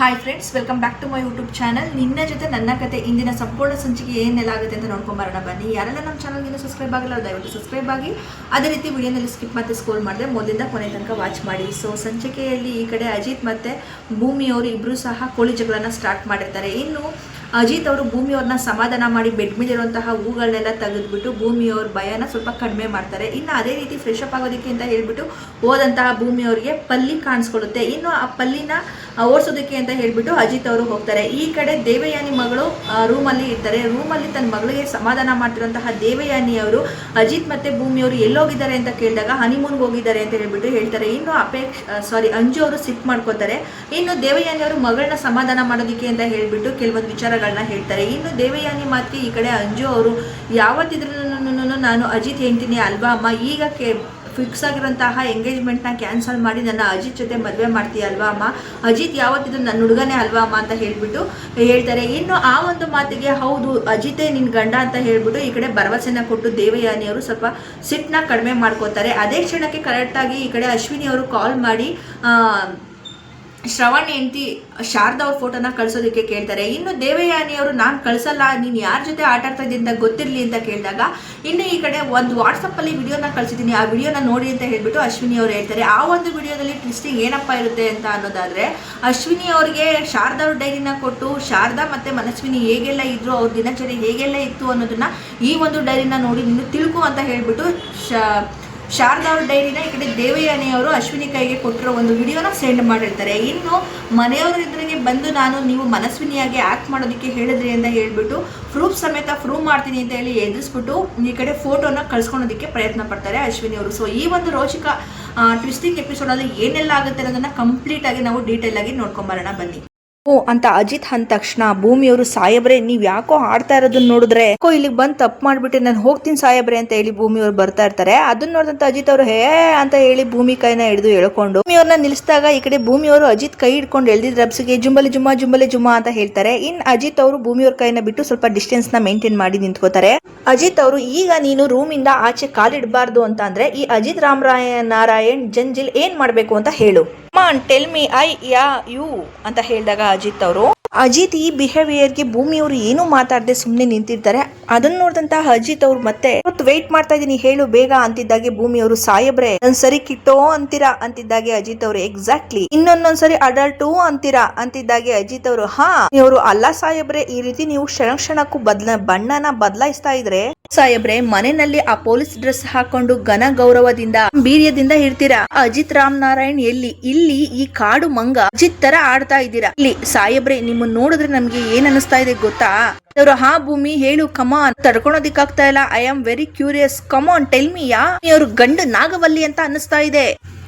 Hi friends welcome back to my YouTube channel ನಿನ್ನ ಜೊತೆ ನನ್ನ ಕತೆ, ಇಂದಿನ ಸಂಪೂರ್ಣ ಸಂಚಿಕೆ ಏನೆಲ್ಲ ಆಗುತ್ತೆ ಅಂತ ನೋಡ್ಕೊಂಬರೋಣ. ಬನ್ನಿ, ಯಾರೆಲ್ಲ ನಮ್ಮ ಚಾನಲ್ಗೆ ಸಬ್ಸ್ಕ್ರೈಬ್ ಆಗಿಲ್ಲ, ದಯವಿಟ್ಟು ಸಬ್ಸ್ಕ್ರೈಬ್ ಆಗಿ. ಅದೇ ರೀತಿ ವಿಡಿಯೋನಲ್ಲಿ ಸ್ಕಿಪ್ ಮತ್ತೆ ಸ್ಕೋಲ್ ಮಾಡಿದೆ, ಮೊದಲಿಂದ ಕೊನೆ ತನಕ ವಾಚ್ ಮಾಡಿ. ಸೊ ಸಂಚಿಕೆಯಲ್ಲಿ ಈ ಕಡೆ ಅಜಿತ್ ಮತ್ತೆ ಭೂಮಿಯವರು ಇಬ್ಬರು ಸಹ ಕೋಳಿ ಜಗಳನ್ನು ಸ್ಟಾರ್ಟ್ ಮಾಡಿರ್ತಾರೆ. ಇನ್ನು ಅಜಿತ್ ಅವರು ಭೂಮಿಯವ್ರನ್ನ ಸಮಾಧಾನ ಮಾಡಿ ಬೆಡ್ ಮೇಲಿರುವಂತಹ ಹೂಗಳನ್ನೆಲ್ಲ ತೆಗೆದ್ಬಿಟ್ಟು ಭೂಮಿಯವ್ರ ಭಯನ ಸ್ವಲ್ಪ ಕಡಿಮೆ ಮಾಡ್ತಾರೆ. ಇನ್ನು ಅದೇ ರೀತಿ ಫ್ರೆಶ್ ಅಪ್ ಆಗೋದಕ್ಕೆ ಅಂತ ಹೇಳ್ಬಿಟ್ಟು ಹೋದಂತಹ ಭೂಮಿಯವರಿಗೆ ಪಲ್ಲಿ ಕಾಣಿಸ್ಕೊಳ್ಳುತ್ತೆ. ಇನ್ನು ಆ ಪಲ್ಲಿನ ಓಡಿಸೋದಕ್ಕೆ ಅಂತ ಹೇಳ್ಬಿಟ್ಟು ಅಜಿತ್ ಅವರು ಹೋಗ್ತಾರೆ. ಈ ಕಡೆ ದೇವಯಾನಿ ಮಗಳು ರೂಮಲ್ಲಿ ಇರ್ತಾರೆ. ರೂಮಲ್ಲಿ ತನ್ನ ಮಗಳಿಗೆ ಸಮಾಧಾನ ಮಾಡ್ತಿರುವಂತಹ ದೇವಯಾನಿ ಅವರು ಅಜಿತ್ ಮತ್ತೆ ಭೂಮಿಯವರು ಎಲ್ಲೋಗಿದ್ದಾರೆ ಅಂತ ಕೇಳಿದಾಗ ಹನಿಮೂನ್ಗೆ ಹೋಗಿದ್ದಾರೆ ಅಂತ ಹೇಳ್ಬಿಟ್ಟು ಹೇಳ್ತಾರೆ. ಇನ್ನು ಅಪೇಕ್ಷ ಸಾರಿ ಅಂಜು ಅವರು ಸಿಟ್ ಮಾಡ್ಕೋತಾರೆ. ಇನ್ನು ದೇವಯಾನಿ ಅವರು ಮಗಳನ್ನ ಸಮಾಧಾನ ಮಾಡೋದಕ್ಕೆ ಅಂತ ಹೇಳಿಬಿಟ್ಟು ಕೆಲವೊಂದು ವಿಚಾರಗಳನ್ನ ಹೇಳ್ತಾರೆ. ಇನ್ನು ದೇವಯಾನಿ ಮಾತಿಗೆ ಈ ಕಡೆ ಅಂಜು ಅವರು, ಯಾವತ್ತಿದ್ರೂ ನಾನು ಅಜಿತ್ ಹೇಳ್ತೀನಿ ಅಲ್ವಾ ಅಮ್ಮ? ಈಗ ಕೆ ಫಿಕ್ಸ್ ಆಗಿರೋಂತಹ ಎಂಗೇಜ್ಮೆಂಟ್ನ ಕ್ಯಾನ್ಸಲ್ ಮಾಡಿ ನನ್ನ ಅಜಿತ್ ಜೊತೆ ಮದುವೆ ಮಾಡ್ತೀಯ ಅಲ್ವಾ ಅಮ್ಮ? ಅಜಿತ್ ಯಾವತ್ತಿದ್ರು ನನ್ನ ಹುಡುಗನೇ ಅಲ್ವಾ ಅಮ್ಮ ಅಂತ ಹೇಳ್ಬಿಟ್ಟು ಹೇಳ್ತಾರೆ. ಇನ್ನು ಆ ಒಂದು ಮಾತಿಗೆ, ಹೌದು, ಅಜಿತೇ ನಿನ್ನ ಗಂಡ ಅಂತ ಹೇಳ್ಬಿಟ್ಟು ಈ ಕಡೆ ಭರವಸೆನ ಕೊಟ್ಟು ದೇವಯಾನಿಯವರು ಸ್ವಲ್ಪ ಸಿಟ್ಟನ್ನ ಕಡಿಮೆ ಮಾಡ್ಕೋತಾರೆ. ಅದೇ ಕ್ಷಣಕ್ಕೆ ಕರೆಕ್ಟಾಗಿ ಈ ಕಡೆ ಅಶ್ವಿನಿ ಅವರು ಕಾಲ್ ಮಾಡಿ ಶ್ರವಣ್ ಹೆಂಡತಿ ಶಾರದಾ ಅವ್ರ ಫೋಟೋನ ಕಳಿಸೋದಕ್ಕೆ ಕೇಳ್ತಾರೆ. ಇನ್ನು ದೇವಯಾನಿ ಅವರು ನಾನು ಕಳ್ಸಲ್ಲ, ನೀನು ಯಾರ ಜೊತೆ ಆಟ ಆಡ್ತಾ ಅಂತ ಗೊತ್ತಿರಲಿ ಅಂತ ಕೇಳಿದಾಗ, ಇನ್ನು ಈ ಕಡೆ ಒಂದು ವಾಟ್ಸಪ್ಪಲ್ಲಿ ವಿಡಿಯೋನ ಕಳಿಸಿದ್ದೀನಿ. ಆ ವಿಡಿಯೋನ ನೋಡಿ ಅಂತ ಹೇಳ್ಬಿಟ್ಟು ಅಶ್ವಿನಿ ಅವರು ಹೇಳ್ತಾರೆ. ಆ ಒಂದು ವಿಡಿಯೋದಲ್ಲಿ ಟ್ವಿಸ್ಟಿಂಗ್ ಏನಪ್ಪ ಇರುತ್ತೆ ಅಂತ ಅನ್ನೋದಾದ್ರೆ, ಅಶ್ವಿನಿ ಅವರಿಗೆ ಶಾರದಾ ಅವ್ರ ಡೈರಿನ ಕೊಟ್ಟು, ಶಾರದಾ ಮತ್ತೆ ಮನಸ್ವಿನಿ ಹೇಗೆಲ್ಲ ಇದ್ರು, ಅವ್ರ ದಿನಚರಿ ಹೇಗೆಲ್ಲ ಇತ್ತು ಅನ್ನೋದನ್ನ ಈ ಒಂದು ಡೈರಿನ ನೋಡಿ ನೀನು ತಿಳ್ಕೊ ಅಂತ ಹೇಳ್ಬಿಟ್ಟು ಶಾ ಶಾರದಾ ಅವ್ರ ಡೈರಿನ ಈ ಕಡೆ ದೇವಯಾನಿ ಅವರು ಅಶ್ವಿನಿ ಕೈಗೆ ಕೊಟ್ಟಿರೋ ಒಂದು ವಿಡಿಯೋನ ಸೆಂಡ್ ಮಾಡಿರ್ತಾರೆ. ಇನ್ನು ಮನೆಯವ್ರ ಎದುರಿಗೆ ಬಂದು ನಾನು ನೀವು ಮನಸ್ವಿನಿಯಾಗಿ ಆ್ಯಕ್ಟ್ ಮಾಡೋದಕ್ಕೆ ಹೇಳಿದ್ರಿ ಅಂತ ಹೇಳ್ಬಿಟ್ಟು ಪ್ರೂಫ್ ಸಮೇತ ಪ್ರೂವ್ ಮಾಡ್ತೀನಿ ಅಂತ ಹೇಳಿ ಎದುರಿಸ್ಬಿಟ್ಟು ಈ ಕಡೆ ಫೋಟೋನ ಕಳ್ಸ್ಕೊಳೋದಕ್ಕೆ ಪ್ರಯತ್ನ ಪಡ್ತಾರೆ ಅಶ್ವಿನಿ ಅವರು. ಸೊ ಈ ಒಂದು ರೋಚಕ ಟ್ವಿಸ್ಟಿಂಗ್ ಎಪಿಸೋಡಲ್ಲಿ ಏನೆಲ್ಲ ಆಗುತ್ತೆ ಅನ್ನೋದನ್ನು ಕಂಪ್ಲೀಟ್ ಆಗಿ ನಾವು ಡೀಟೇಲ್ ಆಗಿ ನೋಡ್ಕೊಂಬರೋಣ ಬನ್ನಿ. ಓ ಅಂತ ಅಜಿತ್ ಅಂದ ತಕ್ಷಣ, ಭೂಮಿಯವರು ಸಾಯಬ್ರೆ ನೀವ್ ಯಾಕೋ ಆಡ್ತಾ ಇರೋದನ್ನ ನೋಡಿದ್ರೆ? ಯಾಕೋ ಇಲ್ಲಿ ಬಂದ್ ತಪ್ಪು ಮಾಡ್ಬಿಟ್ಟು ನಾನು ಹೋಗ್ತೀನಿ ಸಾಯಬ್ರೆ ಅಂತ ಹೇಳಿ ಭೂಮಿಯವರು ಬರ್ತಾ ಇರ್ತಾರೆ. ಅದನ್ನ ನೋಡಿದಂತ ಅಜಿತ್ ಅವರು, ಹೇ ಅಂತ ಹೇಳಿ ಭೂಮಿ ಕೈನ ಹಿಡಿದು ಎಳ್ಕೊಂಡು ಭೂಮಿಯವ್ರನ್ನ ನಿಲ್ಸಿದಾಗ ಈ ಕಡೆ ಭೂಮಿಯವರು ಅಜಿತ್ ಕೈ ಹಿಡ್ಕೊಂಡು ಎಳ್ದಿದ್ ರಬ್ಸಿಗೆ ಜುಂಬಲಿ ಜುಮ್ಮ ಜುಂಬಲಿ ಜುಮ್ಮ ಅಂತ ಹೇಳ್ತಾರೆ. ಇನ್ ಅಜಿತ್ ಅವರು ಭೂಮಿಯವ್ರ ಕೈನ ಬಿಟ್ಟು ಸ್ವಲ್ಪ ಡಿಸ್ಟೆನ್ಸ್ನ ಮೇಂಟೈನ್ ಮಾಡಿ ನಿಂತ್ಕೋತಾರೆ. ಅಜಿತ್ ಅವರು, ಈಗ ನೀನು ರೂಮ್ ಇಂದ ಆಚೆ ಕಾಲಿಡಬಾರ್ದು ಅಂತ ಅಂದ್ರೆ ಈ ಅಜಿತ್ ರಾಮರಾಯ ನಾರಾಯಣ್, ಜಂಜಿಲ್ ಏನ್ ಮಾಡ್ಬೇಕು ಅಂತ ಹೇಳು. ಮಾನ್ tell me I yeah you ಅಂತ ಹೇಳಿದಾಗ ಅಜಿತ್ ಅವರು. ಅಜಿತ್ ಈ ಬಿಹೇವಿಯರ್ಗೆ ಭೂಮಿಯವರು ಏನು ಮಾತಾಡದೆ ಸುಮ್ಮನೆ ನಿಂತಿರ್ತಾರೆ. ಅದನ್ನ ನೋಡಿದಂತಹ ಅಜಿತ್ ಅವ್ರು ಮತ್ತೆ ವೇಟ್ ಮಾಡ್ತಾ ಇದೀನಿ ಹೇಳು, ಬೇಗ, ಅಂತಿದ್ದಾಗೆ ಭೂಮಿಯವರು ಸಾಯಬ್ರೆ, ನನ್ ಸರಿ ಕಿಟ್ಟೋ ಅಂತೀರಾ? ಅಂತಿದ್ದಾಗೆ ಅಜಿತ್ ಅವರು ಎಕ್ಸಾಕ್ಟ್ಲಿ ಇನ್ನೊಂದೊಂದ್ಸರಿ ಅಡಲ್ಟು ಅಂತೀರಾ? ಅಂತಿದ್ದಾಗೆ ಅಜಿತ್ ಅವರು, ಹಾ. ಇವರು ಅಲ್ಲ ಸಾಯಬ್ರೆ, ಈ ರೀತಿ ನೀವು ಕ್ಷಣ ಕ್ಷಣಕ್ಕೂ ಬದ್ಲ, ಬಣ್ಣನ ಬದಲಾಯಿಸ್ತಾ ಇದ್ರೆ ಸಾಯಬ್ರೆ ಮನೆಯಲ್ಲಿ ಆ ಪೊಲೀಸ್ ಡ್ರೆಸ್ ಹಾಕೊಂಡು ಘನ ಗೌರವದಿಂದ ಬೀರ್ಯದಿಂದ ಇರ್ತೀರಾ? ಅಜಿತ್ ರಾಮ್ ನಾರಾಯಣ್ ಎಲ್ಲಿ? ಇಲ್ಲಿ ಈ ಕಾಡು ಮಂಗ ಅಜಿತ್ ತರ ಆಡ್ತಾ ಇದ್ದೀರಾ? ಇಲ್ಲಿ ಸಾಹೇಬ್ರೆ ನಿಮ್ಮನ್ನ ನೋಡಿದ್ರೆ ನಮ್ಗೆ ಏನ್ ಅನಿಸ್ತಾ ಇದೆ ಗೊತ್ತಾ? ಅವರು ಹಾ ಭೂಮಿ, ಹೇಳು ಕಮಾನ್ ತಡ್ಕೊಳೋದಿಕ್ಕಾಗ್ತಾ ಇಲ್ಲ. I am very curious come on tell me ya? ಅವ್ರು ಗಂಡು ನಾಗವಲ್ಲಿ ಅಂತ ಅನಿಸ್ತಾ ಇದೆ.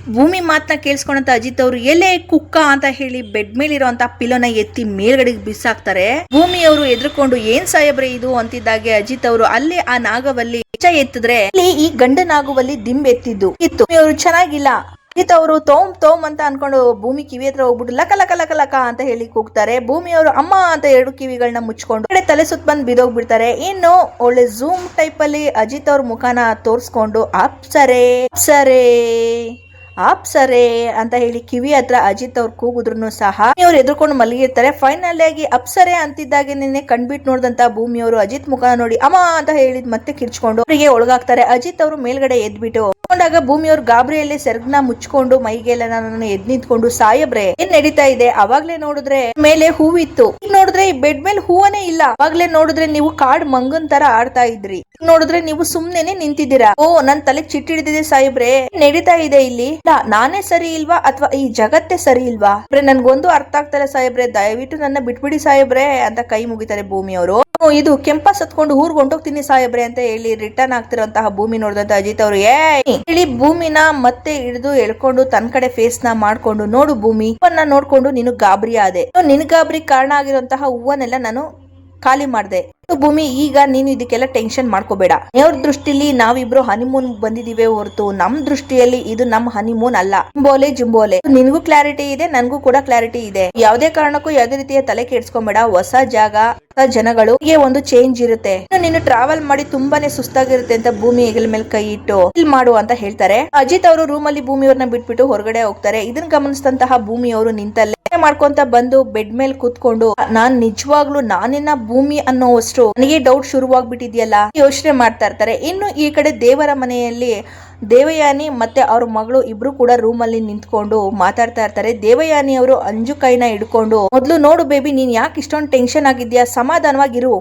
ಭೂಮಿ ಮಾತನ್ನ ಕೇಳಿಸ್ಕೊಂಡಂತ ಅಜಿತ್ ಅವರು, ಎಲೆ ಕುಕ್ಕ ಅಂತ ಹೇಳಿ ಬೆಡ್ ಮೇಲಿರುವಂತ ಪಿಲೋನ ಎತ್ತಿ ಮೇಲ್ಗಡೆ ಬಿಸಾಕ್ತಾರೆ. ಭೂಮಿ ಅವರು ಎದ್ರುಕೊಂಡು, ಏನ್ ಸಾಯಬ್ರೆ ಇದು? ಅಂತಿದ್ದಾಗೆ ಅಜಿತ್ ಅವರು. ಅಲ್ಲೇ ಆ ನಾಗವಲ್ಲಿ ಹೆಚ್ಚ ಎತ್ತಿದ್ರೆ, ಅಲ್ಲಿ ಈ ಗಂಡ ನಾಗುವಲ್ಲಿ ದಿಂಬ್ ಎತ್ತಿದ್ದು. ಇತ್ತು. ಅವರು ಚೆನ್ನಾಗಿಲ್ಲ. ಅಜಿತ್ ಅವರು ತೋಮ್ ತೋಮ್ ಅಂತ ಅನ್ಕೊಂಡು ಭೂಮಿ ಕಿವಿ ಹತ್ರ ಹೋಗ್ಬಿಟ್ಟು ಲಕ ಲಕ ಲಕ ಲಕ ಅಂತ ಹೇಳಿ ಕೂಗ್ತಾರೆ. ಭೂಮಿ ಅವರು ಅಮ್ಮ ಅಂತ ಎರಡು ಕಿವಿಗಳನ್ನ ಮುಚ್ಕೊಂಡು ಕಡೆ ತಲೆ ಸುತ್ತ ಬಂದು ಬಿದೋಗ್ಬಿಡ್ತಾರೆ. ಇನ್ನು ಒಳ್ಳೆ ಝೂಮ್ ಟೈಪ್ ಅಲ್ಲಿ ಅಜಿತ್ ಅವ್ರ ಮುಖನ ತೋರಿಸ್ಕೊಂಡು, ಅಪ್ಸರೇ, ಅಪ್ಸರೆ. ಅಪ್ಸರೆ ಅಂತ ಹೇಳಿ ಕಿವಿ ಹತ್ರ ಅಜಿತ್ ಅವ್ರು ಕೂಗಿದ್ರು ಸಹ ಅವ್ರು ಎದ್ರುಕೊಂಡು ಮಲಗಿರ್ತಾರೆ. ಫೈನಲ್ ಆಗಿ ಅಪ್ಸರೆ ಅಂತಿದ್ದಾಗೆ ನಿನ್ನೆ ಕಣ್ಬಿಟ್ಟು ನೋಡಿದಂತ ಭೂಮಿಯವರು ಅಜಿತ್ ಮುಖ ನೋಡಿ ಅಮ್ಮ ಅಂತ ಹೇಳಿದ್ ಮತ್ತೆ ಕಿರ್ಚ್ಕೊಂಡು ಅವರಿಗೆ ಒಳಗಾಗ್ತಾರೆ. ಅಜಿತ್ ಅವರು ಮೇಲ್ಗಡೆ ಎದ್ಬಿಟ್ಟು ಕೊಂಡಾಗ ಭೂಮಿಯವ್ರು ಗಾಬರಿಯಲ್ಲಿ ಸೆರ್ಗ್ನ ಮುಚ್ಕೊಂಡು ಮೈಗೆಲ್ಲ ನಾನು ಎದ್ ನಿಂತ್ಕೊಂಡು ಸಾಯಬ್ರೆ. ಏನ್ ನಡೀತಾ ಇದೆ? ಅವಾಗ್ಲೇ ನೋಡಿದ್ರೆ ಮೇಲೆ ಹೂವಿತ್ತು. ಈಗ ನೋಡಿದ್ರೆ ಈ ಬೆಡ್ ಮೇಲೆ ಹೂವನೇ ಇಲ್ಲ. ಅವಾಗ್ಲೇ ನೋಡಿದ್ರೆ ನೀವು ಕಾಡ್ ಮಂಗನ್ ತರ ಆಡ್ತಾ ಇದ್ರಿ. ನೋಡಿದ್ರೆ ನೀವು ಸುಮ್ನೆನೆ ನಿಂತಿದ್ದೀರಾ? ಓ, ನನ್ ತಲೆ ಚಿಟ್ಟಿಡಿದಿದೆ ಸಾಯಿಬ್ರೆ ನಡೀತಾ ಇದೆ ಇಲ್ಲಿ? ನಾನೇ ಸರಿ ಇಲ್ವಾ ಅಥವಾ ಈ ಜಗತ್ತೇ ಸರಿ ಇಲ್ವಾ? ನನ್ಗೊಂದು ಅರ್ಥ ಆಗ್ತಾರೆ ಸಾಹೇಬ್ರೆ. ದಯವಿಟ್ಟು ನನ್ನ ಬಿಟ್ಬಿಡಿ ಸಾಹೇಬ್ರೆ ಅಂತ ಕೈ ಮುಗಿತಾರೆ ಭೂಮಿಯವರು. ಇದು ಕೆಂಪ ಸತ್ಕೊಂಡು ಊರ್ಗ್ ಹೊಂಟೋಗ್ತೀನಿ ಸಾಹೇಬ್ರೆ ಅಂತ ಹೇಳಿ ರಿಟರ್ನ್ ಆಗ್ತಿರೋಂತಹ ಭೂಮಿ ನೋಡಿದಂತ ಅಜಿತ್ ಅವರು. ಏ, ಹೇಳಿ ಭೂಮಿನ ಮತ್ತೆ ಹಿಡಿದು ಎಳ್ಕೊಂಡು ತನ್ನ ಕಡೆ ಫೇಸ್ನ ಮಾಡ್ಕೊಂಡು ನೋಡು ಭೂಮಿ ಹೂವನ್ನ ನೋಡ್ಕೊಂಡು ನೀನು ಗಾಬರಿ ಆದೆ ನಿನ್ ಗಾಬರಿ ಕಾರಣ ಆಗಿರುವಂತಹ ಹೂವನ್ನೆಲ್ಲ ನಾನು ಖಾಲಿ ಮಾಡ್ದೆ. ಭೂಮಿ, ಈಗ ನೀನು ಇದಕ್ಕೆಲ್ಲ ಟೆನ್ಷನ್ ಮಾಡ್ಕೋಬೇಡ. ದೇವ್ರ ದೃಷ್ಟಿಲಿ ನಾವಿಬ್ರು ಹನಿಮೂನ್ ಬಂದಿದೀವಿ ಹೊರತು, ನಮ್ ದೃಷ್ಟಿಯಲ್ಲಿ ಇದು ನಮ್ ಹನಿಮೂನ್ ಅಲ್ಲ. ಜುಂಬೋಲೆ ಜುಂಬೋಲೆ. ನಿನ್ಗೂ ಕ್ಲಾರಿಟಿ ಇದೆ, ನನ್ಗೂ ಕೂಡ ಕ್ಲಾರಿಟಿ ಇದೆ. ಯಾವ್ದೇ ಕಾರಣಕ್ಕೂ ಯಾವ್ದೇ ರೀತಿಯ ತಲೆ ಕೆಡ್ಸ್ಕೊಂಬೇಡ. ಹೊಸ ಜಾಗ ಜನಗಳು ಒಂದು ಚೇಂಜ್ ಇರುತ್ತೆ. ನೀನು ಟ್ರಾವೆಲ್ ಮಾಡಿ ತುಂಬಾನೇ ಸುಸ್ತಾಗಿರುತ್ತೆ ಅಂತ ಭೂಮಿ ಹೆಗಲ ಮೇಲೆ ಕೈ ಇಟ್ಟು ಇಲ್ಲಿ ಮಾಡು ಅಂತ ಹೇಳ್ತಾರೆ. ಅಜಿತ್ ಅವರು ರೂಮ್ ಅಲ್ಲಿ ಭೂಮಿಯವ್ರನ್ನ ಬಿಟ್ಬಿಟ್ಟು ಹೊರಗಡೆ ಹೋಗ್ತಾರೆ. ಇದನ್ನ ಗಮನಿಸಿದಂತಹ ಭೂಮಿಯವರು ನಿಂತಲ್ಲೇ ಮಾಡ್ಕೊಂತ ಬಂದು ಬೆಡ್ ಮೇಲೆ ಕೂತ್ಕೊಂಡು, ನಾನ್ ನಿಜವಾಗ್ಲೂ ನಾನಿನ್ನ ಭೂಮಿ ಅನ್ನೋವಷ್ಟು ನನಗೆ ಡೌಟ್ ಶುರುವಾಗ್ಬಿಟ್ಟಿದ್ಯಲ್ಲ? ಯೋಚನೆ ಮಾಡ್ತಾ ಇರ್ತಾರೆ. ಇನ್ನು ಈ ಕಡೆ ದೇವರ ಮನೆಯಲ್ಲಿ ದೇವಯಾನಿ ಮತ್ತೆ ಅವ್ರ ಮಗಳು ಇಬ್ರು ಕೂಡ ರೂಮ್ ಅಲ್ಲಿ ನಿಂತ್ಕೊಂಡು ಮಾತಾಡ್ತಾ ಇರ್ತಾರೆ. ದೇವಯಾನಿ ಅವರು ಅಂಜು ಕೈನ ಹಿಡ್ಕೊಂಡು, ಮೊದ್ಲು ನೋಡು ಬೇಬಿ ನೀನ್ ಯಾಕೆ ಇಷ್ಟೊಂದು ಟೆನ್ಷನ್ ಆಗಿದ್ಯಾ? ಸಮಾಧಾನವಾಗಿರು.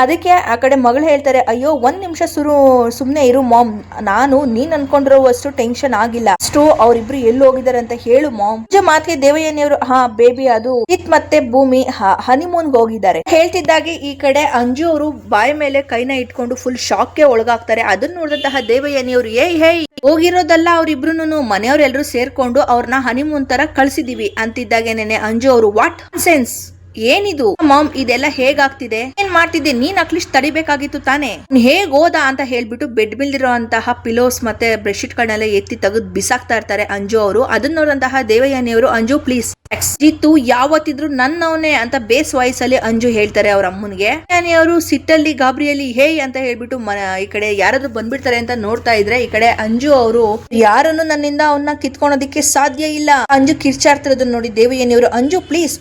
ಅದಕ್ಕೆ ಆ ಕಡೆ ಮಗಳು ಹೇಳ್ತಾರೆ, ಅಯ್ಯೋ, ಒಂದ್ ನಿಮಿಷ ಸುರು, ಸುಮ್ನೆ ಇರು ಮಾಮ್. ನಾನು, ನೀನ್ ಅನ್ಕೊಂಡಿರೋವಷ್ಟು ಟೆನ್ಷನ್ ಆಗಿಲ್ಲ. ಅಷ್ಟು ಅವರಿಬ್ರು ಎಲ್ಲಿ ಹೋಗಿದ್ದಾರೆ ಅಂತ ಹೇಳು ಮಾಮ್. ನಿಜ ಮಾತಿಗೆ ದೇವಯ್ಯನಿಯವರು, ಹಾ ಬೇಬಿ ಅದು. ಇತ್ ಮತ್ತೆ ಭೂಮಿ ಹನಿಮೂನ್ಗೆ ಹೋಗಿದ್ದಾರೆ. ಹೇಳ್ತಿದ್ದಾಗೆ ಈ ಕಡೆ ಅಂಜು ಅವರು ಬಾಯಿ ಮೇಲೆ ಕೈನ ಇಟ್ಕೊಂಡು ಫುಲ್ ಶಾಕ್ಗೆ ಒಳಗಾಗ್ತಾರೆ. ಅದನ್ನ ನೋಡಿದಂತಹ ದೇವಯ್ಯನಿಯವರು, ಏಯ್ ಹೇ ಹೋಗಿರೋದಲ್ಲ ಅವ್ರಿಬ್ರು ಮನೆಯವರೆಲ್ಲರೂ ಸೇರ್ಕೊಂಡು ಅವ್ರನ್ನ ಹನಿಮೂನ್ ತರ ಕಳ್ಸಿದೀವಿ. ಅಂತಿದ್ದಾಗೆ ನೆನೆ ಅಂಜು ಅವರು ವಾಟ್ ಸೆನ್ಸ್ ಏನಿದು? ಮಾಮ್, ಇದೆಲ್ಲ ಹೇಗಾಗ್ತಿದೆ? ಏನ್ ಮಾಡ್ತಿದ್ದೆ? ನೀನ್ ಅಟ್ಲೀಸ್ಟ್ ತಡಿಬೇಕಾಗಿತ್ತು ತಾನೆ. ಹೇಗ್ ಹೋದ ಅಂತ ಹೇಳ್ಬಿಟ್ಟು ಬೆಡ್ ಅಂತಹ ಪಿಲೋಸ್ ಮತ್ತೆ ಬೆಡ್ಶೀಟ್ ಗಳನ್ನೆಲ್ಲ ಎತ್ತಿ ತೆಗೆದು ಬಿಸಾಕ್ತಾ ಇರ್ತಾರೆ ಅಂಜು ಅವರು. ಅದನ್ನ ನೋಡಿದಂತಹ ದೇವಯಾನಿಯವರು ಅಂಜು ಪ್ಲೀಸ್ ಜಿತ್ತು ಯಾವತ್ತಿದ್ರು ನನ್ನವನೇ ಅಂತ ಬೇಸ್ ವಾಯ್ಸ್ ಅಲ್ಲಿ ಅಂಜು ಹೇಳ್ತಾರೆ ಅವ್ರ ಅಮ್ಮನ್ಗೆ. ಅವರು, ಸಿಟ್ಟಲ್ಲಿ, ಗಾಬರಿಯಲ್ಲಿ, ಹೇ ಅಂತ ಹೇಳ್ಬಿಟ್ಟು ಈ ಕಡೆ ಯಾರಾದ್ರೂ ಬಂದ್ಬಿಡ್ತಾರೆ ಅಂತ ನೋಡ್ತಾ ಇದ್ರೆ ಈ ಕಡೆ ಅಂಜು ಅವರು, ಯಾರನ್ನು ನನ್ನಿಂದ ಅವನ್ನ ಕಿತ್ಕೊಳೋದಿಕ್ಕೆ ಸಾಧ್ಯ ಇಲ್ಲ. ಅಂಜು ಕಿರ್ಚಾಡ್ತಿರೋದನ್ನ ನೋಡಿ ದೇವಯ್ಯನಿಯವರು ಅಂಜು ಪ್ಲೀಸ್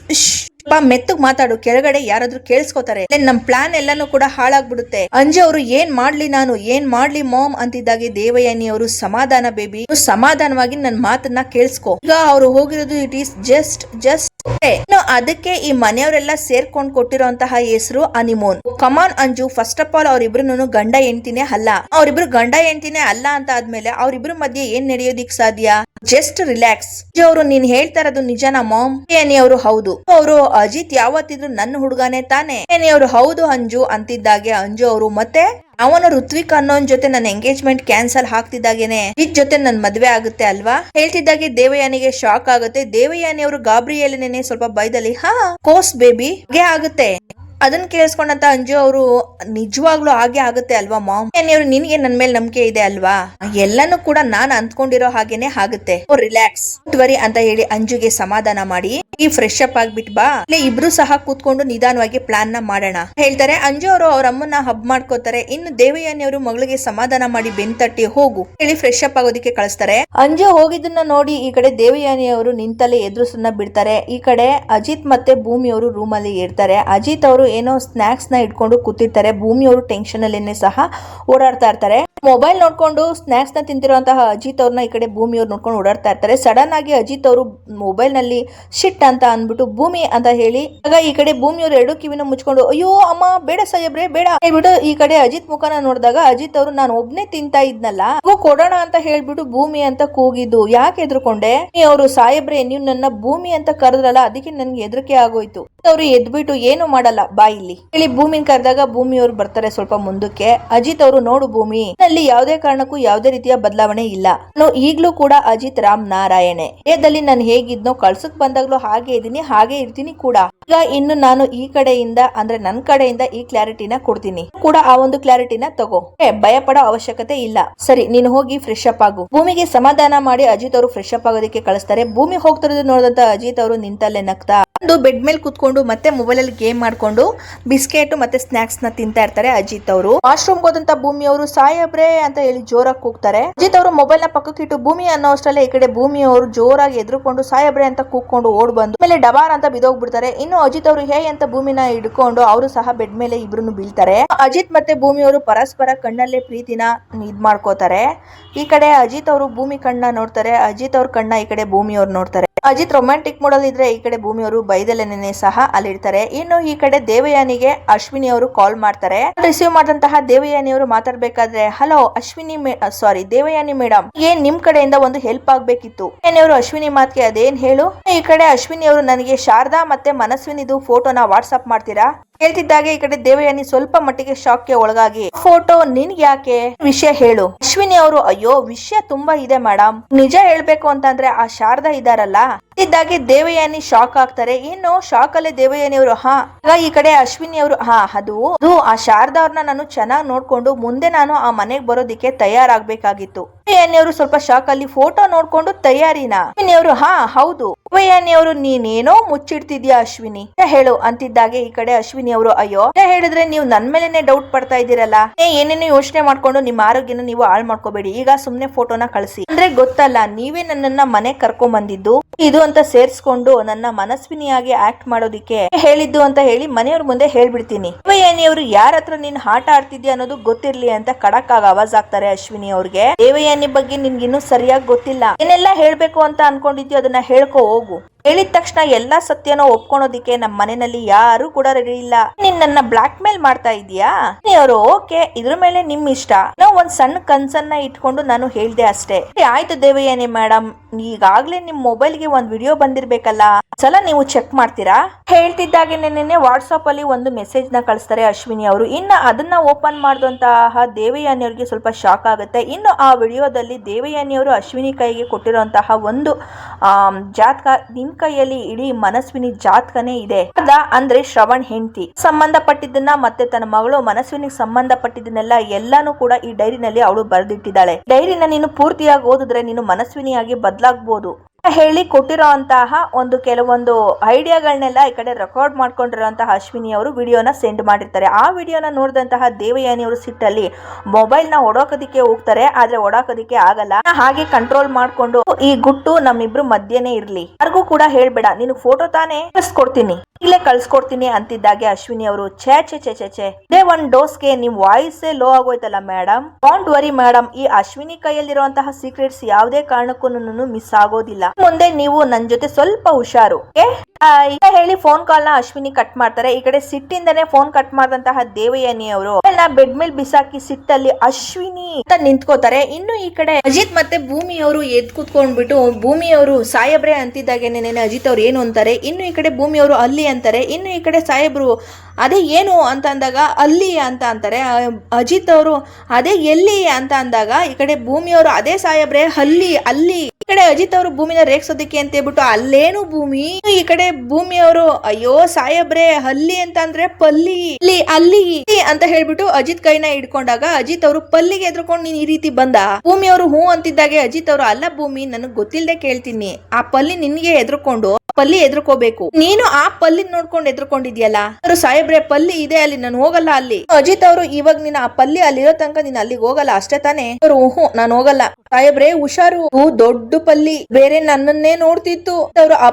ಪಾ ಮೆತ್ತಗ್ ಮಾತಾಡು. ಕೆಳಗಡೆ ಯಾರಾದ್ರೂ ಕೇಳಿಸ್ಕೊತಾರೆ. ನಮ್ ಪ್ಲಾನ್ ಎಲ್ಲಾನು ಕೂಡ ಹಾಳಾಗ್ಬಿಡುತ್ತೆ. ಅಂಜು ಅವರು ಏನ್ ಮಾಡ್ಲಿ ನಾನು? ಏನ್ ಮಾಡ್ಲಿ ಮಾಮ್? ಅಂತಿದ್ದಾಗೆ ದೇವಯಾನಿ ಅವರು, ಸಮಾಧಾನ ಬೇಬಿ. ಸಮಾಧಾನವಾಗಿ ನನ್ ಮಾತನ್ನ ಕೇಳಿಸ್ಕೋ. ಈಗ ಅವ್ರು ಹೋಗಿರೋದು ಇಟ್ ಈಸ್ ಜಸ್ಟ್ ಜಸ್ಟ್ ಅದಕ್ಕೆ ಈ ಮನೆಯವರೆಲ್ಲ ಸೇರ್ಕೊಂಡ್ ಕೊಟ್ಟಿರೋಂತಹ ಹೆಸರು anemone. Come on Anju. First of all ಅವ್ರಿಬ್ರು ಗಂಡ ಹೆಂಡ್ತಿನೇ ಅಲ್ಲ. ಅವ್ರಿಬ್ರು ಗಂಡ ಹೆಂಡ್ತಿನೇ ಅಲ್ಲ ಅಂತ ಆದ್ಮೇಲೆ ಅವ್ರಿಬ್ರು ಮಧ್ಯೆ ಏನ್ ನಡೆಯೋದಿಕ್ ಸಾಧ್ಯ? ಜಸ್ಟ್ ರಿಲ್ಯಾಕ್ಸ್ ಅವರು, ನೀನ್ ಹೇಳ್ತಾ ಇರೋದು ನಿಜನಾ ಮಾಮ್? ಏನಿ ಅವರು ಹೌದು. ಅವರು ಅಜಿತ್ ಯಾವತ್ತಿದ್ರು ನನ್ನ ಹುಡುಗನೇ ತಾನೆ? ಏನಿ ಅವರು ಹೌದು ಅಂಜು ಅಂತಿದ್ದಾಗೆ ಅಂಜು ಅವರು ಮತ್ತೆ? ಅವನ ಋತ್ವಿಕ್ ಅನ್ನೋನ್ ಜೊತೆ ನನ್ನ ಎಂಗೇಜ್ಮೆಂಟ್ ಕ್ಯಾನ್ಸಲ್ ಹಾಕ್ತಿದ್ದಾಗೇನೆ. ಇದ್ ಜೊತೆ ನನ್ ಮದ್ವೆ ಆಗುತ್ತೆ ಅಲ್ವಾ? ಹೇಳ್ತಿದ್ದಾಗೆ ದೇವಯಾನಿಗೆ ಶಾಕ್ ಆಗುತ್ತೆ. ದೇವಯಾನಿ ಅವರು ಗಾಬ್ರಿಯಲ್ಲೇನೆ ಸ್ವಲ್ಪ ಬೈದಲ್ಲಿ ಹಾ ಕೋಸ್ ಬೇಬಿ ಹಾಗೆ ಆಗುತ್ತೆ. ಅದನ್ನ ಕೇಳಿಸ್ಕೊಂಡಂತ ಅಂಜು ಅವರು ನಿಜವಾಗ್ಲೂ ಹಾಗೆ ಆಗುತ್ತೆ ಅಲ್ವಾ ಮಾಮ್? ಏನಿವ್ರು ನಿನ್ಗೆ ನನ್ ಮೇಲೆ ನಂಬಿಕೆ ಇದೆ ಅಲ್ವಾ? ಎಲ್ಲಾನು ಕೂಡ ನಾನ್ ಅಂದ್ಕೊಂಡಿರೋ ಹಾಗೇನೆ ಆಗುತ್ತೆ. ರಿಲ್ಯಾಕ್ಸ್ ತ್ವರಿ ಅಂತ ಹೇಳಿ ಅಂಜುಗೆ ಸಮಾಧಾನ ಮಾಡಿ, ಈ ಫ್ರೆಶ್ ಅಪ್ ಆಗ್ಬಿಟ್ ಬಾ. ಇಲ್ಲಿ ಇಬ್ರು ಸಹ ಕೂತ್ಕೊಂಡು ನಿಧಾನವಾಗಿ ಪ್ಲಾನ್ನ ಮಾಡೋಣ. ಹೇಳ್ತಾರೆ, ಅಂಜು ಅವರು ಅವ್ರ ಅಮ್ಮನ್ನ ಹಬ್ ಮಾಡ್ಕೋತಾರೆ. ಇನ್ನು ದೇವಯಾನಿ ಅವರು ಮಗಳಿಗೆ ಸಮಾಧಾನ ಮಾಡಿ ಬೆನ್ ತಟ್ಟಿ ಹೋಗು ಹೇಳಿ ಫ್ರೆಶ್ ಅಪ್ ಆಗೋದಕ್ಕೆ ಕಳಿಸ್ತಾರೆ. ಅಂಜು ಹೋಗಿದ್ದನ್ನ ನೋಡಿ ಈ ಕಡೆ ದೇವಯಾನಿ ಅವರು ನಿಂತಲ್ಲೇ ಎದುರುಸನ್ನ ಬಿಡ್ತಾರೆ. ಈ ಕಡೆ ಅಜಿತ್ ಮತ್ತೆ ಭೂಮಿ ಅವರು ರೂಮ್ ಅಲ್ಲಿ ಇರ್ತಾರೆ. ಅಜಿತ್ ಅವರು ಏನೋ ಸ್ನಾಕ್ಸ್ನ ಇಟ್ಕೊಂಡು ಕೂತಿರ್ತಾರೆ. ಭೂಮಿ ಅವರು ಟೆನ್ಷನ್ ಅಲ್ಲೇನೆ ಸಹ ಓಡಾಡ್ತಾ ಇರ್ತಾರೆ. ಮೊಬೈಲ್ ನೋಡ್ಕೊಂಡು ಸ್ನಾಕ್ಸ್ನ ತಿಂತಿರುವಂತಹ ಅಜಿತ್ ಅವ್ರನ್ನ ಈ ಕಡೆ ಭೂಮಿ ಅವ್ರು ನೋಡ್ಕೊಂಡು ಓಡಾಡ್ತಾ ಇರ್ತಾರೆ. ಸಡನ್ ಆಗಿ ಅಜಿತ್ ಅವರು ಮೊಬೈಲ್ನಲ್ಲಿ ಶಿಟ್ ಅಂತ ಅಂದ್ಬಿಟ್ಟು ಭೂಮಿ ಅಂತ ಹೇಳಿ, ಆಗ ಈ ಕಡೆ ಭೂಮಿ ಅವರು ಎರಡು ಕಿವಿನ ಮುಚ್ಕೊಂಡು, ಅಯ್ಯೋ ಅಮ್ಮ, ಬೇಡ ಸಾಹೇಬ್ರೆ, ಬೇಡ. ಹೇಳ್ಬಿಟ್ಟು ಈ ಕಡೆ ಅಜಿತ್ ಮುಖನ ನೋಡಿದಾಗ ಅಜಿತ್ ಅವರು, ನಾನು ಒಬ್ನೇ ತಿಂತಾ ಇದ್ನಲ್ಲ ಕೊಡೋಣ ಅಂತ ಹೇಳ್ಬಿಟ್ಟು ಭೂಮಿ ಅಂತ ಕೂಗಿದ್ದು. ಯಾಕೆ ಎದ್ರುಕೊಂಡೆ ಅವರು, ಸಾಹೇಬ್ರೆ, ನೀವು ನನ್ನ ಭೂಮಿ ಅಂತ ಕರೆದ್ರಲ್ಲ, ಅದಕ್ಕೆ ನನ್ಗೆ ಹೆದರಿಕೆ ಆಗೋಯ್ತು. ಅವ್ರು ಎದ್ಬಿಟ್ಟು, ಏನು ಮಾಡಲ್ಲ ಬಾ ಇಲ್ಲಿ. ಹೇಳಿ, ಭೂಮಿನ ಕರೆದಾಗ ಭೂಮಿ ಅವ್ರು ಬರ್ತಾರೆ ಸ್ವಲ್ಪ ಮುಂದಕ್ಕೆ. ಅಜಿತ್ ಅವರು, ನೋಡು ಭೂಮಿ ನಲ್ಲಿ ಯಾವುದೇ ಕಾರಣಕ್ಕೂ ಯಾವುದೇ ರೀತಿಯ ಬದಲಾವಣೆ ಇಲ್ಲ. ನಾನು ಈಗ್ಲೂ ಕೂಡ ಅಜಿತ್ ರಾಮ್ ನಾರಾಯಣೆ. ಏದಲ್ಲಿ ನಾನು ಹೇಗಿದ್ನೋ, ಕಳ್ಸಕ್ ಬಂದಾಗ್ಲೂ ಹಾಗೆ ಇದೀನಿ ಹಾಗೆ ಇರ್ತೀನಿ ಕೂಡ. ಈಗ ಇನ್ನು ನಾನು ಈ ಕಡೆಯಿಂದ, ಅಂದ್ರೆ ನನ್ ಕಡೆಯಿಂದ ಈ ಕ್ಲಾರಿಟಿನ ಕೊಡ್ತೀನಿ. ಕೂಡ ಆ ಒಂದು ಕ್ಲಾರಿಟಿನ ತಗೋ. ಭಯ ಪಡೋ ಅವಶ್ಯಕತೆ ಇಲ್ಲ. ಸರಿ, ನೀನು ಹೋಗಿ ಫ್ರೆಶ್ ಅಪ್ ಆಗು. ಭೂಮಿಗೆ ಸಮಾಧಾನ ಮಾಡಿ ಅಜಿತ್ ಅವರು ಫ್ರೆಶ್ ಅಪ್ ಆಗೋದಕ್ಕೆ ಕಳಿಸ್ತಾರೆ. ಭೂಮಿ ಹೋಗ್ತಿರೋದು ನೋಡಿದಂತ ಅಜಿತ್ ಅವರು ನಿಂತಲ್ಲೇ ನಗ್ತಾ ಒಂದು ಬೆಡ್ ಮೇಲೆ ಕುತ್ಕೊಂಡು ಮತ್ತೆ ಮೊಬೈಲ್ ಅಲ್ಲಿ ಗೇಮ್ ಮಾಡ್ಕೊಂಡು ಬಿಸ್ಕೆಟ್ ಮತ್ತೆ ಸ್ನಾಕ್ಸ್ನ ತಿಂತಾ ಇರ್ತಾರೆ ಅಜಿತ್ ಅವರು. ವಾಶ್ರೂಮ್ ಹೋದಂತ ಭೂಮಿ ಅವರು ಸಾಯಬ್ರೆ ಅಂತ ಹೇಳಿ ಜೋರಾಗಿ ಕೂಗ್ತಾರೆ. ಅಜಿತ್ ಅವರು ಮೊಬೈಲ್ನ ಪಕ್ಕಕ್ಕಿಟ್ಟು ಭೂಮಿ ಅನ್ನೋ ಅಷ್ಟರಲ್ಲೇ ಈ ಕಡೆ ಭೂಮಿ ಅವರು ಜೋರಾಗಿ ಎದ್ರುಕೊಂಡು ಸಾಯಬ್ರೆ ಅಂತ ಕೂಗ್ಕೊಂಡು ಓಡ್ ಬಂದು ಮೇಲೆ ಡಬಾರ್ ಅಂತ ಬಿದೋಗ್ಬಿಡ್ತಾರೆ ಇನ್ನು ಅಜಿತ್ ಅವರು ಹೇ ಅಂತ ಭೂಮಿನ ಹಿಡ್ಕೊಂಡು ಅವರು ಸಹ ಬೆಡ್ ಮೇಲೆ ಇಬ್ರು ಬೀಳ್ತಾರೆ. ಅಜಿತ್ ಮತ್ತೆ ಭೂಮಿ ಅವರು ಪರಸ್ಪರ ಕಣ್ಣಲ್ಲೇ ಪ್ರೀತಿನ ಇದ್ ಮಾಡ್ಕೋತಾರೆ. ಈ ಕಡೆ ಅಜಿತ್ ಅವರು ಭೂಮಿ ಕಣ್ಣ ನೋಡ್ತಾರೆ. ಅಜಿತ್ ಅವ್ರ ಕಣ್ಣ ಈ ಕಡೆ ಭೂಮಿ ಅವ್ರು ನೋಡ್ತಾರೆ. ಅಜಿತ್ ರೊಮ್ಯಾಂಟಿಕ್ ಮೂಡಲ್ ಇದ್ರೆ ಈ ಕಡೆ ಭೂಮಿ ಅವರು ಬೈದಲೆನೆ ಸಹ ಅಲ್ಲಿರ್ತಾರೆ. ಇನ್ನು ಈ ಕಡೆ ದೇವಯಾನಿಗೆ ಅಶ್ವಿನಿ ಅವರು ಕಾಲ್ ಮಾಡ್ತಾರೆ. ರಿಸೀವ್ ಮಾಡಿದಂತಹ ದೇವಯಾನಿ ಅವರು ಮಾತಾಡ್ಬೇಕಾದ್ರೆ hello Ashwini sorry Devayani madam ಏನ್ ನಿಮ್ ಕಡೆಯಿಂದ ಒಂದು ಹೆಲ್ಪ್ ಆಗ್ಬೇಕಿತ್ತು. ಅವರು ಅಶ್ವಿನಿ ಮಾತ್ಗೆ ಅದೇನ್ ಹೇಳು? ಈ ಕಡೆ ಅಶ್ವಿನಿ ಅವರು ನನಗೆ ಶಾರದಾ ಮತ್ತೆ ಮನಸ್ವಿನಿದು ಫೋಟೋನ ವಾಟ್ಸ್ಆಪ್ ಮಾಡ್ತೀರಾ? ಹೇಳ್ತಿದ್ದಾಗೆ ಈ ಕಡೆ ದೇವಯಾನಿ ಸ್ವಲ್ಪ ಮಟ್ಟಿಗೆ ಶಾಕ್ಗೆ ಒಳಗಾಗಿ ಫೋಟೋ ನಿನ್ ಯಾಕೆ? ವಿಷಯ ಹೇಳು. ಅಶ್ವಿನಿ ಅವರು, ಅಯ್ಯೋ, ವಿಷಯ ತುಂಬಾ ಇದೆ ಮೇಡಮ್ ನಿಜ ಹೇಳ್ಬೇಕು ಅಂತಂದ್ರೆ ಆ ಶಾರದಾ ಇದಾರಲ್ಲ ಇದ್ದಾಗೆ ದೇವಯಾನಿ ಶಾಕ್ ಆಗ್ತಾರೆ. ಇನ್ನು ಶಾಕ್ ಅಲ್ಲೇ ದೇವಯಾನಿ ಅವರು. ಹಾ ಈ ಕಡೆ ಅಶ್ವಿನಿ ಅವರು, ಹಾ, ಅದು ಆ ಶಾರದಾ ಅವ್ರನ್ನ ನಾನು ಚೆನ್ನಾಗಿ ನೋಡ್ಕೊಂಡು ಮುಂದೆ ನಾನು ಆ ಮನೆಗೆ ಬರೋದಿಕ್ಕೆ ತಯಾರಾಗ್ಬೇಕಾಗಿತ್ತು. ಅವರು ಸ್ವಲ್ಪ ಶಾಕ್ ಅಲ್ಲಿ ಫೋಟೋ ನೋಡ್ಕೊಂಡು ತಯಾರಿನಾ? ಅಶ್ವಿನಿ ಅವರು, ಹಾ, ಹೌದು. ಅವರು, ನೀನೇನೋ ಮುಚ್ಚಿಡ್ತಿದ್ಯಾ ಅಶ್ವಿನಿ? ಹೇಳು, ಅಂತಿದ್ದಾಗೆ ಈ ಕಡೆ ಅಶ್ವಿನಿ ಅವರು, ಅಯ್ಯೋ. ಹೇಳಿದ್ರೆ ನೀವು ನನ್ ಮೇಲೆನೆ ಡೌಟ್ ಪಡ್ತಾ ಇದ್ದೀರಲ್ಲ? ಏನೇನೋ ಯೋಚನೆ ಮಾಡ್ಕೊಂಡು ನಿಮ್ಮ ಆರೋಗ್ಯನ ನೀವು ಹಾಳು ಮಾಡ್ಕೋಬೇಡಿ. ಈಗ ಸುಮ್ನೆ ಫೋಟೋನ ಕಳಿಸಿ. ಅಂದ್ರೆ ಗೊತ್ತಲ್ಲ, ನೀವೇ ನನ್ನನ್ನ ಮನೆ ಕರ್ಕೊಂಡ್ ಬಂದಿದ್ದು ಇದು ಅಂತ ಸೇರ್ಸ್ಕೊಂಡು ನನ್ನ ಮನಸ್ವಿನಿಯಾಗಿ ಆಕ್ಟ್ ಮಾಡೋದಿಕ್ಕೆ. ಹೇಳಿದ್ದು ಅಂತ ಹೇಳಿ ಮನೆಯವ್ರ ಮುಂದೆ ಹೇಳ್ಬಿಡ್ತೀನಿ. ಅವರು, ಯಾರ ಹತ್ರ ನೀನ್ ಆಟ ಆಡ್ತಿದ್ಯಾ ಅನ್ನೋದು ಗೊತ್ತಿರ್ಲಿ ಅಂತ ಕಡಕ್ ಆಗ ಆವಾಜ್ ಆಗ್ತಾರೆ ಅಶ್ವಿನಿ ಅವ್ರಿಗೆ. ದೇವಯಾನಿ ಬಗ್ಗೆ ನಿನ್ಗಿನ್ನೂ ಸರಿಯಾಗಿ ಗೊತ್ತಿಲ್ಲ. ಏನೆಲ್ಲ ಹೇಳ್ಬೇಕು ಅಂತ ಅನ್ಕೊಂಡಿದ್ಯೋ ಅದನ್ನ ಹೇಳ್ಕೊ ಹೋಗು ಹೇಳಿದ ತಕ್ಷಣ ಎಲ್ಲಾ ಸತ್ಯನೂ ಒಪ್ಕೊಳೋದಿಕ್ಕೆ ನಮ್ಮ ಮನೆಯಲ್ಲಿ ಯಾರು ಕೂಡ ರೆಡಿ ಇಲ್ಲ. ನೀನ್ ನನ್ನ ಬ್ಲಾಕ್ ಮೇಲ್ ಮಾಡ್ತಾ ಇದೀಯಾ ಅವರು, ಓಕೆ. ಇದ್ರ ಮೇಲೆ ನಿಮ್ ಇಷ್ಟ. ನಾವು ಒಂದ್ ಸಣ್ಣ ಕನ್ಸನ್ನ ಇಟ್ಕೊಂಡು ನಾನು ಹೇಳ್ದೆ ಅಷ್ಟೇ. ಆಯ್ತು ದೇವಯ್ಯನಿ ಮೇಡಮ್ ಈಗಾಗ್ಲೇ ನಿಮ್ ಮೊಬೈಲ್ಗೆ ಒಂದ್ ವಿಡಿಯೋ ಬಂದಿರ್ಬೇಕಲ್ಲ. ಸಲ ನೀವು ಚೆಕ್ ಮಾಡ್ತೀರಾ? ಹೇಳ್ತಿದ್ದಾಗೆ ನಿನ್ನೆ ವಾಟ್ಸಾಪ್ ಅಲ್ಲಿ ಒಂದು ಮೆಸೇಜ್ನ ಕಳಿಸ್ತಾರೆ ಅಶ್ವಿನಿ ಅವರು. ಇನ್ನ ಅದನ್ನ ಓಪನ್ ಮಾಡಿದಂತಹ ದೇವಯಾನಿ ಅವರಿಗೆ ಸ್ವಲ್ಪ ಶಾಕ್ ಆಗುತ್ತೆ. ಇನ್ನು ಆ ವಿಡಿಯೋದಲ್ಲಿ ದೇವಯಾನಿ ಅವರು ಅಶ್ವಿನಿ ಕೈಗೆ ಕೊಟ್ಟಿರುವಂತಹ ಒಂದು ಜಾತ್ಕ ಜಾತಕ ಕೈಯಲ್ಲಿ ಇಡೀ ಮನಸ್ವಿನಿ ಜಾತಕನೇ ಇದೆ. ಅದ ಅಂದ್ರೆ ಶ್ರವಣ್ ಹೆಂಡತಿ. ಸಂಬಂಧಪಟ್ಟಿದ್ದನ್ನ ಮತ್ತೆ ತನ್ನ ಮಗಳು ಮನಸ್ವಿನಿಗೆ ಸಂಬಂಧಪಟ್ಟಿದ್ದನ್ನೆಲ್ಲ ಎಲ್ಲಾನು ಕೂಡ ಈ ಡೈರಿನಲ್ಲಿ ಅವಳು ಬರೆದಿಟ್ಟಿದ್ದಾಳೆ. ಡೈರಿನ ನೀನು ಪೂರ್ತಿಯಾಗಿ ಓದಿದ್ರೆ ನೀನು ಮನಸ್ವಿನಿಯಾಗಿ ಬದಲಾಗಬಹುದು ಹೇಳಿ ಕೊಟ್ಟಿರೋಂತಹ ಒಂದು ಕೆಲವೊಂದು ಐಡಿಯಾಗಳನ್ನೆಲ್ಲ ಈ ಕಡೆ ರೆಕಾರ್ಡ್ ಮಾಡ್ಕೊಂಡಿರೋಂತಹ ಅಶ್ವಿನಿ ಅವರು ವಿಡಿಯೋನ ಸೆಂಡ್ ಮಾಡಿರ್ತಾರೆ. ಆ ವಿಡಿಯೋನ ನೋಡಿದಂತಹ ದೇವಯಾನಿ ಅವರು ಸಿಟ್ಟಲ್ಲಿ ಮೊಬೈಲ್ನ ಒಡೋಕೋದಿಕ್ಕೆ ಹೋಗ್ತಾರೆ, ಆದ್ರೆ ಓಡಾಕೋದಿಕ್ಕೆ ಆಗಲ್ಲ. ಹಾಗೆ ಕಂಟ್ರೋಲ್ ಮಾಡ್ಕೊಂಡು ಈ ಗುಟ್ಟು ನಮ್ಮಿಬ್ರು ಮಧ್ಯನೇ ಇರ್ಲಿ. ಯಾರಿಗೂ ಕೂಡ ಹೇಳ್ಬೇಡ ನೀನು ಫೋಟೋ ತಾನೇ ಕಳ್ಸ್ಕೊಡ್ತೀನಿ. ಇಲ್ಲೇ ಕಳ್ಸ್ಕೊಡ್ತೀನಿ ಅಂತಿದ್ದಾಗೆ ಅಶ್ವಿನಿ ಅವರು. ಛೇ ಛೇ ಛೇ ಛೇ ಛೇ. ಇದೇ ಒಂದ್ ಡೋಸ್ಗೆ ನಿಮ್ ವಾಯ್ಸ್ ಲೋ ಆಗೋಯ್ತಲ್ಲ ಮೇಡಮ್ ಡೋಂಟ್ ವರಿ ಮೇಡಮ್ ಈ ಅಶ್ವಿನಿ ಕೈಯಲ್ಲಿರುವಂತಹ ಸೀಕ್ರೆಟ್ಸ್ ಯಾವುದೇ ಕಾರಣಕ್ಕೂ ಮಿಸ್ ಆಗೋದಿಲ್ಲ. ಮುಂದೆ ನೀವು ನನ್ ಜೊತೆ ಸ್ವಲ್ಪ ಹುಷಾರು ಅಂತ ಹೇಳಿ ಫೋನ್ ಕಾಲ್ನ ಅಶ್ವಿನಿ ಕಟ್ ಮಾಡ್ತಾರೆ. ಈ ಕಡೆ ಸಿಟ್ಟಿಂದನೇ ಫೋನ್ ಕಟ್ ಮಾಡಿದಂತಹ ದೇವಯಾನಿ ಅವರು. ಬೆಡ್ ಮೇಲೆ ಬಿಸಾಕಿ ಸಿಟ್ಟಲ್ಲಿ ಅಶ್ವಿನಿ ಅಂತ ನಿಂತ್ಕೋತಾರೆ. ಇನ್ನು ಈ ಕಡೆ ಅಜಿತ್ ಮತ್ತೆ ಭೂಮಿ ಅವರು ಎದ್ ಕುತ್ಕೊಂಡ್ಬಿಟ್ಟು ಭೂಮಿ ಅವರು ಸಾಯಬ್ರೆ ಅಂತಿದ್ದಾಗ ನೆನೆ ಅಜಿತ್ ಅವ್ರು ಏನು ಅಂತಾರೆ? ಇನ್ನು ಈ ಕಡೆ ಭೂಮಿ ಅವರು ಅಲ್ಲಿ ಅಂತಾರೆ. ಇನ್ನು ಈ ಕಡೆ ಸಾಹೇಬ್ರು ಅದೇ ಏನು ಅಂತ ಅಂದಾಗ ಅಲ್ಲಿ ಅಂತ ಅಂತಾರೆ. ಅಜಿತ್ ಅವರು ಅದೇ ಎಲ್ಲಿ ಅಂತ ಅಂದಾಗ ಈ ಕಡೆ ಭೂಮಿ ಅವರು ಅದೇ ಸಾಹೇಬ್ರೆ ಅಲ್ಲಿ ಅಲ್ಲಿ. ಈ ಕಡೆ ಅಜಿತ್ ಅವರು ಭೂಮಿನ ರೇಗ್ಸೋದಕ್ಕೆ ಅಂತ ಹೇಳ್ಬಿಟ್ಟು ಅಲ್ಲೇನು ಭೂಮಿ? ಈ ಕಡೆ ಭೂಮಿಯವರು, ಅಯ್ಯೋ, ಸಾಯಬ್ರೆ ಹಲ್ಲಿ ಅಂತ ಅಂದ್ರೆ ಪಲ್ಲಿ, ಅಲ್ಲಿ ಅಲ್ಲಿ ಅಂತ ಹೇಳ್ಬಿಟ್ಟು ಅಜಿತ್ ಕೈನ ಹಿಡ್ಕೊಂಡಾಗ ಅಜಿತ್ ಅವರು ಪಲ್ಲಿಗೆ ಎದ್ರುಕೊಂಡು ನೀನ್ ಈ ರೀತಿ ಬಂದ? ಭೂಮಿಯವರು ಹೂ ಅಂತಿದ್ದಾಗೆ ಅಜಿತ್ ಅವರು, ಅಲ್ಲ ಭೂಮಿ, ನನಗ್ ಗೊತ್ತಿಲ್ಲದೆ ಕೇಳ್ತೀನಿ. ಆ ಪಲ್ಲಿ ನಿನ್ಗೆ ಎದ್ರುಕೊಂಡು ಪಲ್ಲಿ ಎದ್ರುಕೋಬೇಕು. ನೀನು ಆ ಪಲ್ಲಿ ನೋಡ್ಕೊಂಡು ಎದ್ರುಕೊಂಡಿದ್ಯಲ್ಲ? ಅವರು ಸಾಹೇಬ್ರೆ ಪಲ್ಲಿ ಇದೆ ಅಲ್ಲಿ, ನಾನು ಹೋಗಲ್ಲ ಅಲ್ಲಿ. ಅಜಿತ್ ಅವರು, ಇವಾಗ ನೀನ್ ಆ ಪಲ್ಲಿ ಅಲ್ಲಿರೋ ತನಕ ನೀನ್ ಅಲ್ಲಿಗೆ ಹೋಗಲ್ಲ, ಅಷ್ಟೇ ತಾನೇ. ಅವರು, ಹ್ಞೂ, ನಾನು ಹೋಗಲ್ಲ. ಸಾಹೇಬ್ರೆ ಹುಷಾರು ದೊಡ್ಡ ಪಲ್ಲಿ, ಬೇರೆ ನನ್ನನ್ನೇ ನೋಡ್ತಿತ್ತು. ಅವರು, ಆ